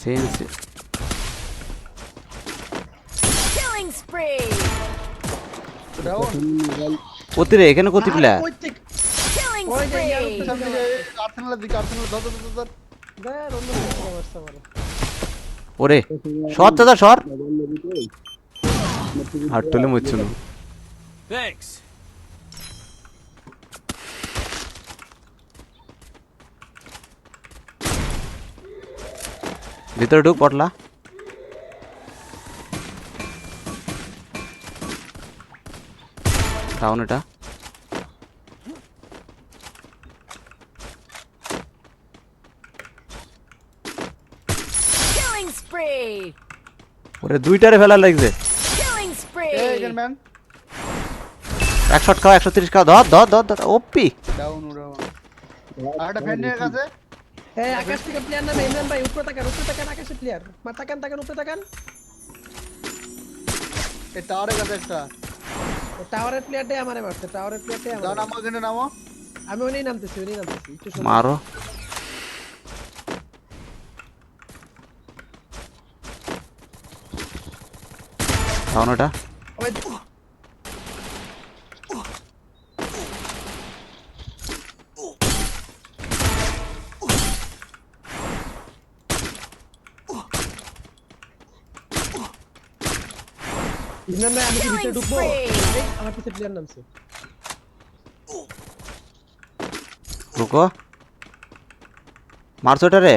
CNC Killing spree! কতি রে এখানে কতি প্লেয়ার কই থেকে Killing ওই যে ইয়ার spree! পিছন দিকে আর্সেনালের দিকে আর্সেনাল ধর ধর ধর ধর দেখ অন্য কিছু অবস্থা বলো ওরে সর চাচা সর হাটলে মরছো না Thanks. ভিতরে ঢুক পটলা। ডাউন এটা। ওরে দুইটারে ফেলা লাগছে। Killing এই এক শট খাও একশো তিরিশ খাও। ধর ধর ধর ধর ওপি। ডাউন ডাউন আরেকটা ফ্যান নিয়ে গেছে এই আকাশ থেকে প্লেয়ার নামে ইমরান ভাই উপরে তাকান উপরে তাকান আকাশে প্লেয়ার মা তাকান তাকান উপরে তাকান এই টাওয়ারের কাছে একটা টাওয়ারের প্লেয়ারটাই আমারে মারছে টাওয়ারের প্লেয়ারটাই আমারে নামো এখানে নামো আমি ওনেই নামতেছি ওনেই নামতেছি একটু মারো এটা ভাই আমি কি ভিতরে Killing ঢুকবো? আমার পিছে প্লেয়ার নামছে। রুকো মারছো এটা রে?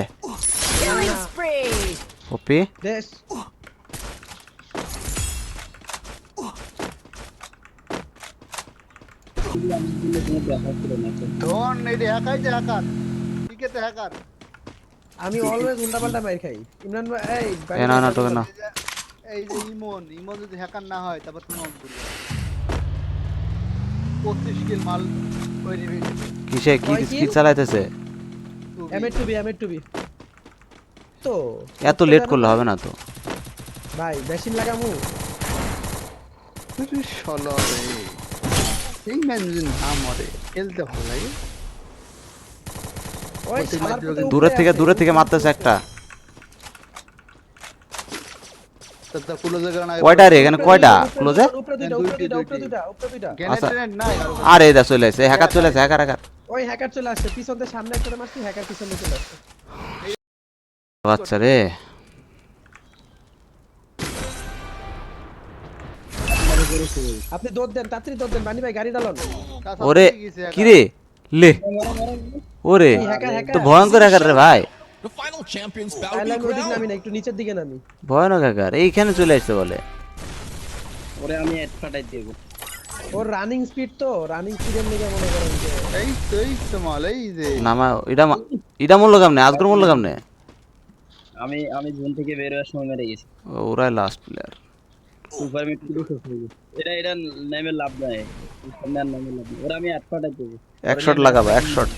ওপি ধন এটা হ্যাকার যে হ্যাকার ঠিক আছে হ্যাকার আমি অলওয়েজ উল্টাপাল্টা মাইর খাই। ইমরান ভাই এই এ না না তোকে না। এই যে ইমন ইমন যদি হ্যাকার না হয় তারপর তুমি অন করবে। পঁচিশ কিল মাল ওই কিসে কি kill? চালাইতেছে? M two B M two B তো এত লেট করলে হবে না তো। ভাই মেশিন লাগামু। ষোলো রে। এই না মরে খেলতে ভালো লাগে। দূরে থেকে। দূরে থেকে মারতেছে একটা তার পুরো জায়গা না কয়টা রে? এখানে কয়টা? ক্লোজে আচ্ছা। আর এটা চলে আসছে হ্যাকার চলে আসছে হ্যাকার হ্যাকার ওই হ্যাকার চলে আসছে পিছন থেকে সামনে একটা মারছি হ্যাকার পিছনে চলে আসছে। আচ্ছা রে। আপনি দৌড় দেন তাড়াতাড়ি দৌড় দেন বানি ভাই গাড়ি ডালন ওরে কি রে? লে। ওরে। তো ভয়ঙ্কর হ্যাকার রে ভাই। The final champions bow to the নামি না একটু নিচের দিকে নামি। ভয়ানক হ্যাকার এইখানে চলে আসছে বলে। ওরে আমি এড ফাটাই দেব। ওর রানিং স্পিড তো রানিং স্পিডের লিগে মনে করেন যে এই তো এই তো মাল এই যে। নামা এটা এটা মূল্য কামনে? আজকের মূল্য কামনে? আমি আমি জোন থেকে বের হওয়ার সময় মেরে গেছি। ওরাই লাস্ট প্লেয়ার সুপার মিট পুরো শেষ হয়ে গেছে এটা এটা নামে লাভ নাই। সামনে আর নামে লাভ নাই। ওরে আমি এড ফাটাই দেব। এক শট লাগাবো এক শট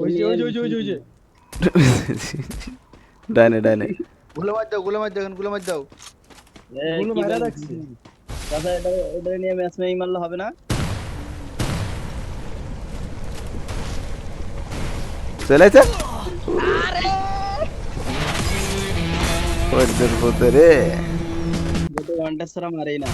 ওই যে ওই যে ওই যে ওই যে। ডাইনে ডাইনে গুলো মার দাও গুলো মার দাও গুলো মার দাও। গুলো মারা রাখছি দাদা এটা এটা নিয়ে ম্যাচ মেই মারলে হবে না? চলে আসছে ওদের পথে রে যেটা ওয়ান টাচ ছাড়া মারেই না।